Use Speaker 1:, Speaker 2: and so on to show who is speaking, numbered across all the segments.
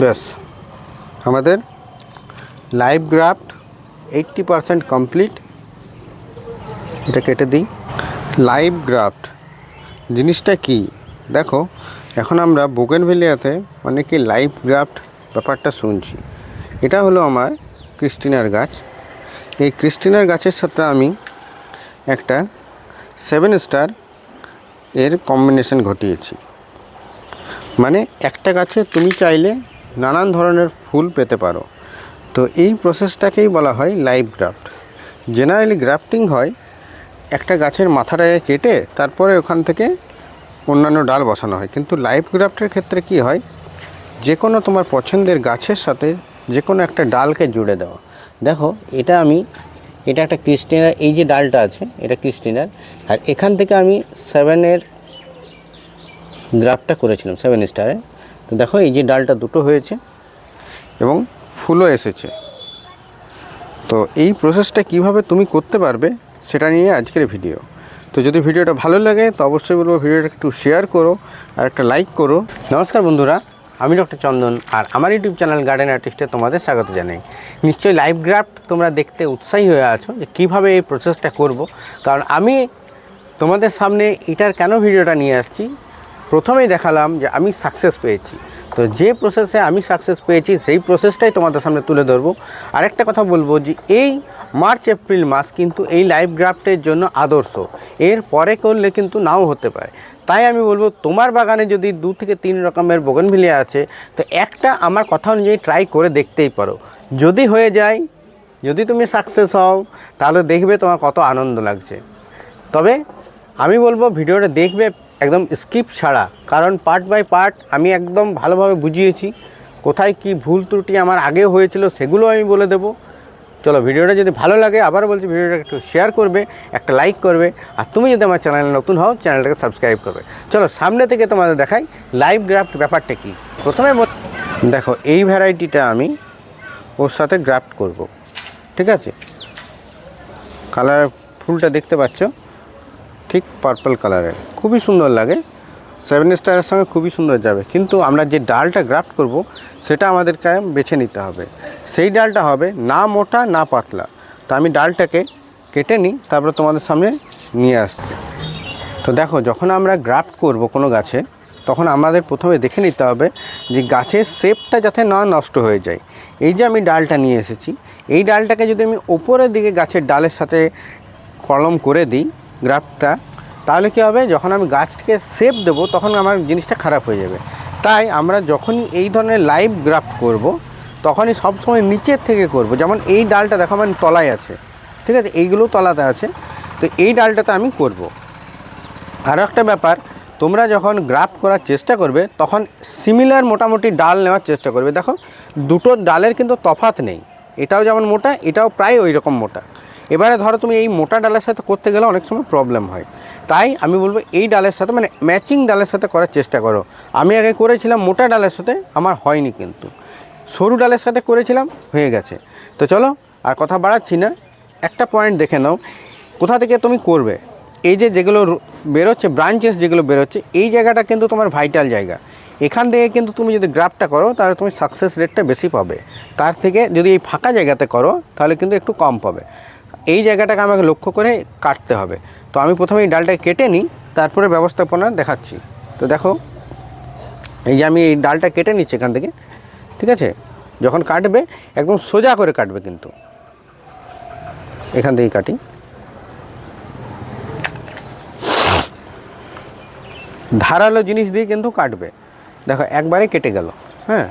Speaker 1: ব্যাস। আমাদের live graft eighty percent complete এটা কেটে দিই। লাইভ গ্রাফট জিনিসটা কি? দেখো, এখন আমরা বোগেনভেলিয়াতে অনেকে লাইভ গ্রাফট ব্যাপারটা শুনছি। এটা হলো আমার ক্রিস্টিনার গাছ। এই ক্রিস্টিনার গাছের সাথে আমি একটা সেভেন স্টার এর কম্বিনেশন ঘটিয়েছি। মানে একটা গাছে তুমি চাইলে নানান ধরনের ফুল পেতে পারো। তো এই প্রসেসটাকেই বলা হয় লাইভ গ্রাফট জেনারেলি গ্রাফটিং হয়, একটা গাছের মাথাটাকে কেটে তারপরে ওখান থেকে অন্যান্য ডাল বসানো হয়। কিন্তু লাইভ গ্রাফটের ক্ষেত্রে কি হয় যে কোনো তোমার পছন্দের গাছের সাথে যে কোনো একটা ডালকে জুড়ে দেওয়া দেখো, এটা আমি, এটা একটা ক্রিস্টিনার এই যে ডালটা আছে, এটা ক্রিস্টিনার আর এখান থেকে আমি সেভেনের গ্রাফটা করেছিলাম সেভেন স্টারে তো দেখো এই যে ডালটা দুটো হয়েছে এবং ফুলও এসেছে। তো এই প্রসেসটা কীভাবে তুমি করতে পারবে সেটা নিয়ে আজকের ভিডিও তো যদি ভিডিওটা ভালো লাগে, তো অবশ্যই বলব ভিডিওটা একটু শেয়ার করো আর একটা লাইক করো। নমস্কার বন্ধুরা, আমি ডক্টর চন্দন আর আমার ইউটিউব চ্যানেল গার্ডেন আর্টিস্টে তোমাদের স্বাগত জানাই। নিশ্চয়ই লাইভ গ্রাফট তোমরা দেখতে উৎসাহী হয়ে আছো যে কীভাবে এই প্রসেসটা করব। কারণ আমি তোমাদের সামনে এটার কেন ভিডিওটা নিয়ে আসছি প্রথমেই দেখালাম যে আমি সাকসেস পেয়েছি। তো যে প্রসেসে আমি সাকসেস পেয়েছি, সেই প্রসেসটাই তোমাদের সামনে তুলে ধরবো। আরেকটা কথা বলব যে এই মার্চ এপ্রিল মাস কিন্তু এই লাইভ গ্রাফটের জন্য আদর্শ। এর পরে করলে কিন্তু নাও হতে পারে। তাই আমি বলব, তোমার বাগানে যদি দু থেকে তিন রকমের বোগনভিলিয়া আছে, তো একটা আমার কথা অনুযায়ী ট্রাই করে দেখতেই পারো। যদি হয়ে যায়, যদি তুমি সাকসেস হও, তাহলে দেখবে তোমার কত আনন্দ লাগছে। তবে আমি বলব, ভিডিওটা দেখবে একদম স্কিপ ছাড়া। কারণ পার্ট বাই পার্ট আমি একদম ভালোভাবে বুঝিয়েছি, কোথায় কি ভুল ত্রুটি আমার আগে হয়েছিল সেগুলো আমি বলে দেবো। চলো ভিডিওটা যদি ভালো লাগে, আবার বলছি ভিডিওটা একটু শেয়ার করবে, একটা লাইক করবে, আর তুমি যদি আমার চ্যানেলে নতুন হও চ্যানেলটাকে সাবস্ক্রাইব করবে। চলো সামনে থেকে তোমাদের দেখাই লাইভ গ্রাফট ব্যাপারটা কি। প্রথমে দেখো, এই ভ্যারাইটিটা আমি ওর সাথে গ্রাফট করব। ঠিক আছে? কালার ফুলটা দেখতে পাচ্ছ? ঠিক পার্পল কালারের খুবই সুন্দর লাগে। সেভেন স্টারের সঙ্গে খুবই সুন্দর যাবে। কিন্তু আমরা যে ডালটা গ্রাফট করব, সেটা আমাদেরকে বেছে নিতে হবে। সেই ডালটা হবে না মোটা, না পাতলা। তো আমি ডালটাকে কেটে নিই, তারপরে তোমাদের সামনে নিয়ে আসছি। তো দেখো, যখন আমরা গ্রাফট করব কোনো গাছে, তখন আমাদের প্রথমে দেখে নিতে হবে যে গাছের শেপটা যাতে না নষ্ট হয়ে যায়। এই যে আমি ডালটা নিয়ে এসেছি, এই ডালটাকে যদি আমি ওপরের দিকে গাছের ডালের সাথে কলম করে দিই গ্রাফটটা তাহলে কী হবে? যখন আমি গাছটাকে শেপ দেবো, তখন আমার জিনিসটা খারাপ হয়ে যাবে। তাই আমরা যখনই এই ধরনের লাইভ গ্রাফট করব, তখনই সবসময় নিচের থেকে করব। যেমন এই ডালটা দেখো আমার তলায় আছে। ঠিক আছে? এইগুলো তলাতে আছে। তো এই ডালটাতে আমি করব। আরও একটা ব্যাপার, তোমরা যখন গ্রাফ করার চেষ্টা করবে, তখন সিমিলার মোটামুটি ডাল নেওয়ার চেষ্টা করবে। দেখো, দুটো ডালের কিন্তু তফাত নেই। এটাও যেমন মোটা, এটাও প্রায় ওই রকম মোটা। এবারে ধরো তুমি এই মোটা ডালের সাথে করতে গেলে অনেক সময় প্রবলেম হয়। তাই আমি বলব এই ডালের সাথে মানে ম্যাচিং ডালের সাথে করার চেষ্টা করো। আমি আগে করেছিলাম, মোটা ডালের সাথে আমার হয়নি কিন্তু। সরু ডালের সাথে করেছিলাম, হয়ে গেছে। তো চলো, আর কথা বাড়াচ্ছি না। একটা পয়েন্ট দেখে নাও, কোথা থেকে তুমি করবে? এই যে যেগুলো বেরোচ্ছে ব্রাঞ্চেস যেগুলো বেরোচ্ছে, এই জায়গাটা কিন্তু তোমার ভাইটাল জায়গা। এখান থেকে কিন্তু তুমি যদি গ্রাফটা করো, তাহলে তুমি সাকসেস রেটটা বেশি পাবে। তার থেকে যদি এই ফাঁকা জায়গাতে করো, তাহলে কিন্তু একটু কম পাবে। এই জায়গাটাকে আমাকে লক্ষ্য করে কাটতে হবে। তো আমি প্রথমে এই ডালটাকে কেটে নিই, তারপরে ব্যবস্থাপনা দেখাচ্ছি। তো দেখো, এই যে আমি এই ডালটা কেটে নিচ্ছি এখান থেকে, ঠিক আছে? যখন কাটবে, একদম সোজা করে কাটবে কিন্তু। এখান থেকে কাটি। ধারালো জিনিস দিয়ে কিন্তু কাটবে। দেখো, একবারে কেটে গেল হ্যাঁ?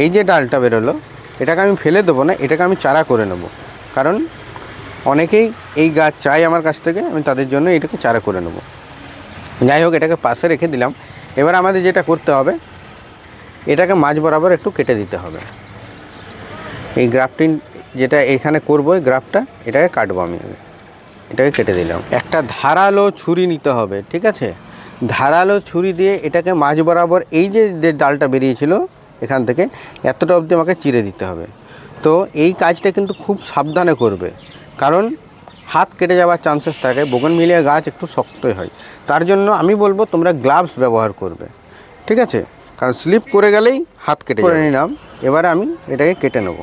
Speaker 1: এই যে ডালটা বেরোলো, এটাকে আমি ফেলে দেবো না, এটাকে আমি চারা করে নেব। কারণ অনেকেই এই গাছ চাই আমার কাছ থেকে, আমি তাদের জন্য এটাকে চারা করে নেব। যাই হোক, এটাকে পাশে রেখে দিলাম। এবার আমাদের যেটা করতে হবে, এটাকে মাঝ বরাবর একটু কেটে দিতে হবে। এই গ্রাফটিং যেটা এখানে করব, এই গ্রাফটা, এটাকে কাটবো আমি আগে। এটাকে কেটে দিলাম। একটা ধারালো ছুরি নিতে হবে, ঠিক আছে? ধারালো ছুরি দিয়ে এটাকে মাঝ বরাবর এই যে ডালটা বেরিয়েছিল এখান থেকে এতটা অবধি আমাকে চিরে দিতে হবে। তো এই কাজটা কিন্তু খুব সাবধানে করবে। কারণ হাত কেটে যাওয়ার চান্সেস থাকে বোগনভিলিয়া গাছ একটু শক্তই হয়। তার জন্য আমি বলব তোমরা গ্লাভস ব্যবহার করবে। ঠিক আছে? কারণ স্লিপ করে গেলেই হাত কেটে করে নিলাম। এবারে আমি এটাকে কেটে নেব।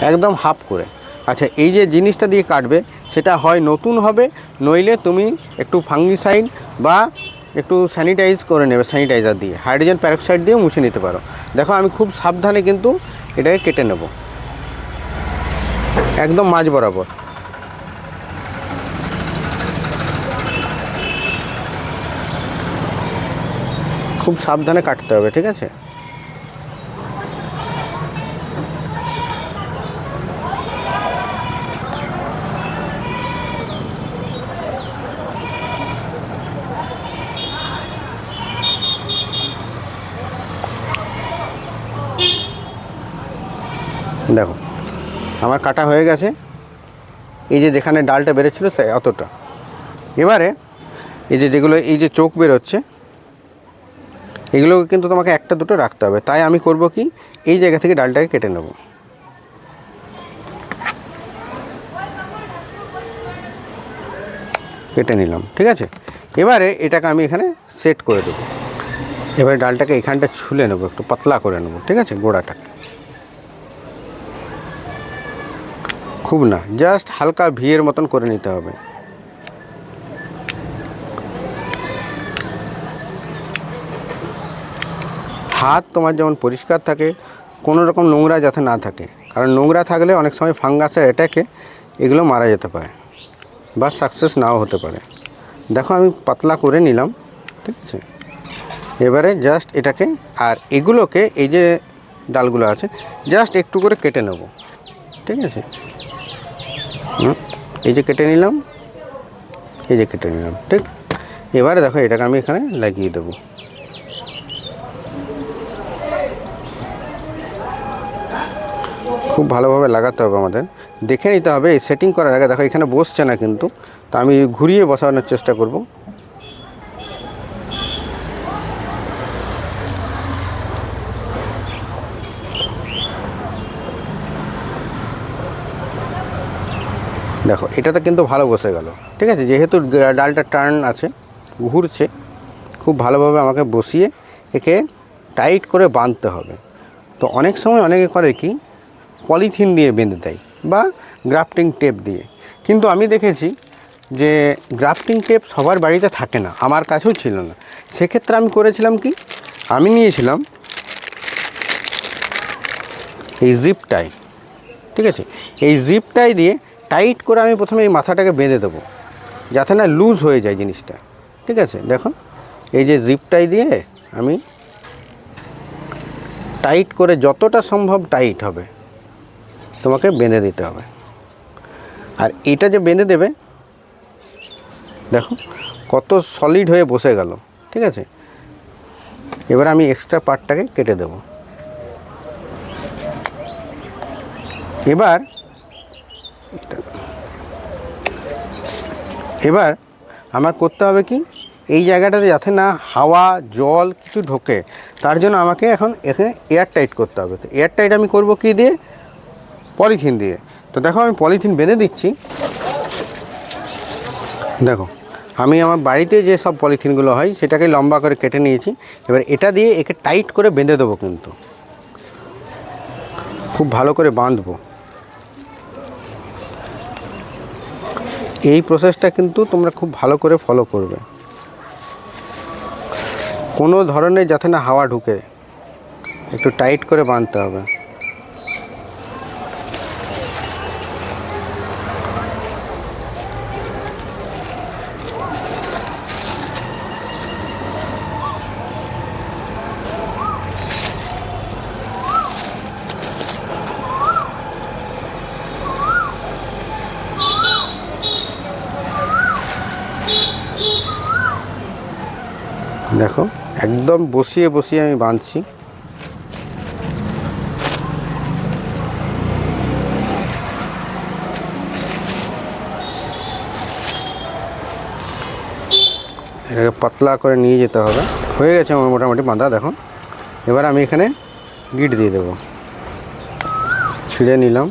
Speaker 1: একদম হাফ করে। আচ্ছা এই যে জিনিসটা দিয়ে কাটবে সেটা হয় নতুন হবে নইলে তুমি একটু ফাঙ্গিসাইড বা একটু স্যানিটাইজ করে নেবে স্যানিটাইজার দিয়ে। হাইড্রোজেন প্যারক্সাইড দিয়ে মুছে নিতে পারো। দেখো, আমি খুব সাবধানে কিন্তু এটাকে কেটে নেব। একদম মাঝ বরাবর। খুব সাবধানে কাটতে হবে, ঠিক আছে দেখো আমার কাটা হয়ে গেছে। এই যে যেখানে ডালটা বেরোচ্ছিলো সে অতটা। এবারে এই যে যেগুলো, এই যে চোখ বেরোচ্ছে, এগুলোকে কিন্তু তোমাকে একটা দুটো রাখতে হবে। তাই আমি করব কি? এই জায়গা থেকে ডালটাকে কেটে নেব। কেটে নিলাম, ঠিক আছে? এবারে এটাকে আমি এখানে সেট করে দেবো। এবারে ডালটাকে এখানটা ছুলে নেব, একটু পাতলা করে নেব, ঠিক আছে? গোড়াটা খুব না জাস্ট হালকা ভিয়ের মতন করে নিতে হবে। হাত তোমার যেমন পরিষ্কার থাকে, কোনো রকম নোংরা যাতে না থাকে। কারণ নোংরা থাকলে অনেক সময় ফাঙ্গাসের অ্যাটাকে এগুলো মারা যেতে পারে, বা সাকসেস নাও হতে পারে। দেখো আমি পাতলা করে নিলাম, ঠিক আছে? এবারে জাস্ট এটাকে, আর এগুলোকে এই যে ডালগুলো আছে জাস্ট একটু করে কেটে নেব, ঠিক আছে? এই যে কেটে নিলাম, এই যে কেটে নিলাম, ঠিক? এবারে দেখো এটাকে আমি এখানে লাগিয়ে দেবো। খুব ভালোভাবে লাগাতে হবে আমাদের। দেখে নিতে হবে সেটিং করার আগে দেখো এখানে বসছে না কিন্তু, তা আমি ঘুরিয়ে বসানোর চেষ্টা করব। দেখো, এটাতে কিন্তু ভালো বসে গেল। ঠিক আছে? যেহেতু ডালটা টার্ন আছে, ঘুরছে, খুব ভালোভাবে আমাকে বসিয়ে একে টাইট করে বাঁধতে হবে। তো অনেক সময় অনেকে করে কি, পলিথিন দিয়ে বেঁধে দেয় বা গ্রাফটিং টেপ দিয়ে। কিন্তু আমি দেখেছি যে গ্রাফটিং টেপ সবার বাড়িতে থাকে না, আমার কাছেও ছিল না। সেক্ষেত্রে আমি করেছিলাম কি, আমি নিয়েছিলাম এই জিপ টাই ঠিক আছে? এই জিপ টাই দিয়ে টাইট করে আমি প্রথমে এই মাথাটাকে বেঁধে দেবো, যাতে না লুজ হয়ে যায় জিনিসটা। ঠিক আছে? দেখুন, এই যে জিপ টাই দিয়ে আমি টাইট করে যতটা সম্ভব টাইট হবে, তোমাকে বেঁধে দিতে হবে। আর এটা যে বেঁধে দেবে দেখো কত সলিড হয়ে বসে গেল। ঠিক আছে? এবার আমি এক্সট্রা পার্টটাকে কেটে দেব। এবার এবার আমার করতে হবে কি? এই জায়গাটাতে যাতে না হাওয়া, জল কিছু ঢোকে, তার জন্য আমাকে এখন এখানে এয়ার টাইট করতে হবে। তো এয়ার টাইট আমি করব কি দিয়ে? পলিথিন দিয়ে। তো দেখো আমি পলিথিন বেঁধে দিচ্ছি। দেখো, আমি আমার বাড়িতে যে সব পলিথিনগুলো হয়, সেটাকে লম্বা করে কেটে নিয়েছি। এবার এটা দিয়ে একে টাইট করে বেঁধে দেবো কিন্তু। খুব ভালো করে বাঁধবো। এই প্রসেসটা কিন্তু তোমরা খুব ভালো করে ফলো করবে। কোনো ধরনের যাতে না হাওয়া ঢুকে, একটু টাইট করে বাঁধতে হবে। দেখো, একদম বসিয়ে বসিয়ে আমি বাঁধছি। এটাকে পাতলা করে নিয়ে যেতে হবে। হয়ে গেছে আমার মোটামুটি বাঁধা, দেখো। এবার আমি এখানে গিট দিয়ে দেবো। ছিঁড়ে নিলাম।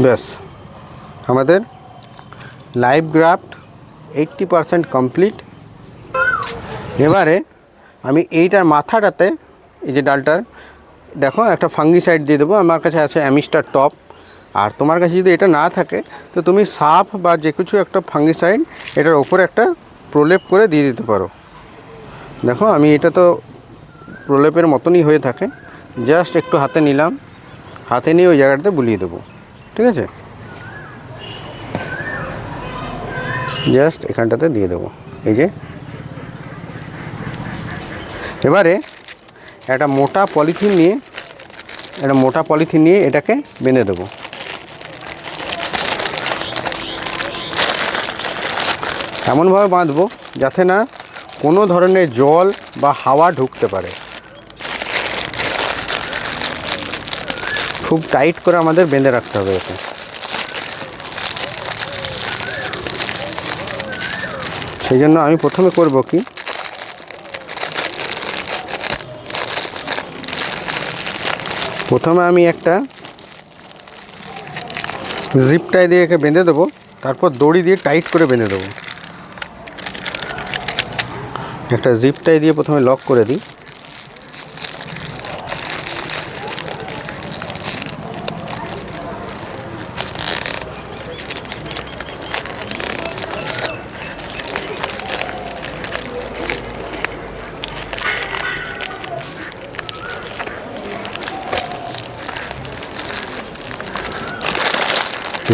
Speaker 1: ব্যাস। আমাদের live graft eighty percent complete এবারে আমি এইটার মাথাটাতে, এই যে ডালটার, দেখো একটা ফাঙ্গিসাইড দিয়ে দেবো। আমার কাছে আছে অ্যামিস্টার টপ। আর তোমার কাছে যদি এটা না থাকে, তো তুমি সাফ বা যে কিছু একটা ফাঙ্গিসাইড এটার ওপরে একটা প্রলেপ করে দিয়ে দিতে পারো। দেখো, আমি এটা তো প্রলেপের মতনই হয়ে থাকে। জাস্ট একটু হাতে নিলাম। হাতে নিয়ে ওই জায়গাটাতে বুলিয়ে দেবো। ঠিক আছে? জাস্ট এখানটাতে দিয়ে দেবো। এই যে। এবারে একটা মোটা পলিথিন নিয়ে, একটা মোটা পলিথিন নিয়ে এটাকে বেঁধে দেবো। এমনভাবে বাঁধবো যাতে না কোনো ধরনের জল বা হাওয়া ঢুকতে পারে। খুব টাইট করে আমাদের বেঁধে রাখতে হবে এতে। সেই জন্য আমি প্রথমে করব কি? প্রথমে আমি একটা জিপ টাই দিয়ে একে বেঁধে দেবো, তারপর দড়ি দিয়ে টাইট করে বেঁধে দেবো। একটা জিপ টাই দিয়ে প্রথমে লক করে দিই।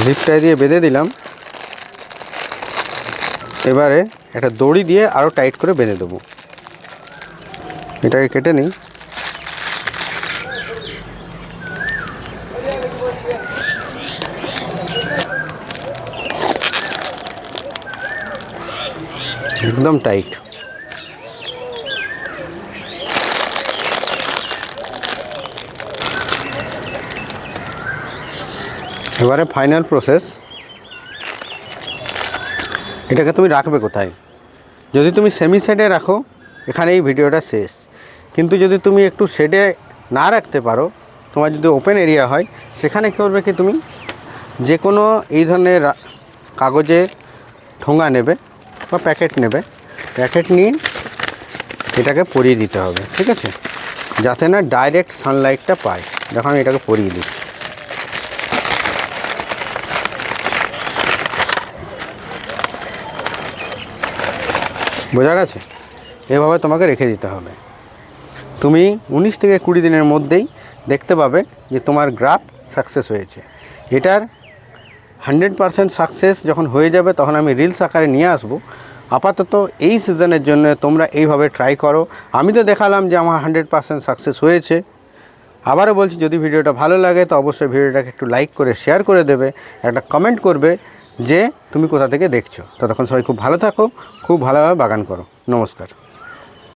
Speaker 1: জিপটাই দিয়ে বেঁধে দিলাম। এবারে একটা দড়ি দিয়ে আরও টাইট করে বেঁধে দেবো। এটাকে কেটে নিই। একদম টাইট এবারে ফাইনাল প্রসেস এটাকে তুমি রাখবে কোথায়? যদি তুমি সেমি সেডে রাখো, এখানে এই ভিডিওটা শেষ। কিন্তু যদি তুমি একটু শেডে না রাখতে পারো, তোমার যদি ওপেন এরিয়া হয়, সেখানে কী করবে কি তুমি? যে কোনো এই ধরনের কাগজের ঠোঙা নেবে বা প্যাকেট নেবে। প্যাকেট নিয়ে এটাকে পরিয়ে দিতে হবে, ঠিক আছে? যাতে না ডাইরেক্ট সানলাইটটা পায়। দেখো আমি এটাকে পরিয়ে দিচ্ছি। বোঝা গেছে? এভাবে তোমাকে রেখে দিতে হবে। তুমি উনিশ থেকে কুড়ি দিনের মধ্যেই দেখতে পাবে যে তোমার গ্রাফ সাকসেস হয়েছে। এটার হান্ড্রেড পারসেন্ট সাকসেস যখন হয়ে যাবে, তখন আমি রিলস আকারে নিয়ে আসব। আপাতত এই সিজনের জন্য তোমরা এইভাবে ট্রাই করো। আমি তো দেখালাম যে আমার হান্ড্রেড পারসেন্ট সাকসেস হয়েছে। আবারও বলছি, যদি ভিডিওটা ভালো লাগে, তো অবশ্যই ভিডিওটাকে একটু লাইক করে শেয়ার করে দেবে। একটা কমেন্ট করবে যে তুমি কোথা থেকে দেখছ। ততক্ষণ সবাই খুব ভালো থাকো, খুব ভালোভাবে বাগান করো। নমস্কার।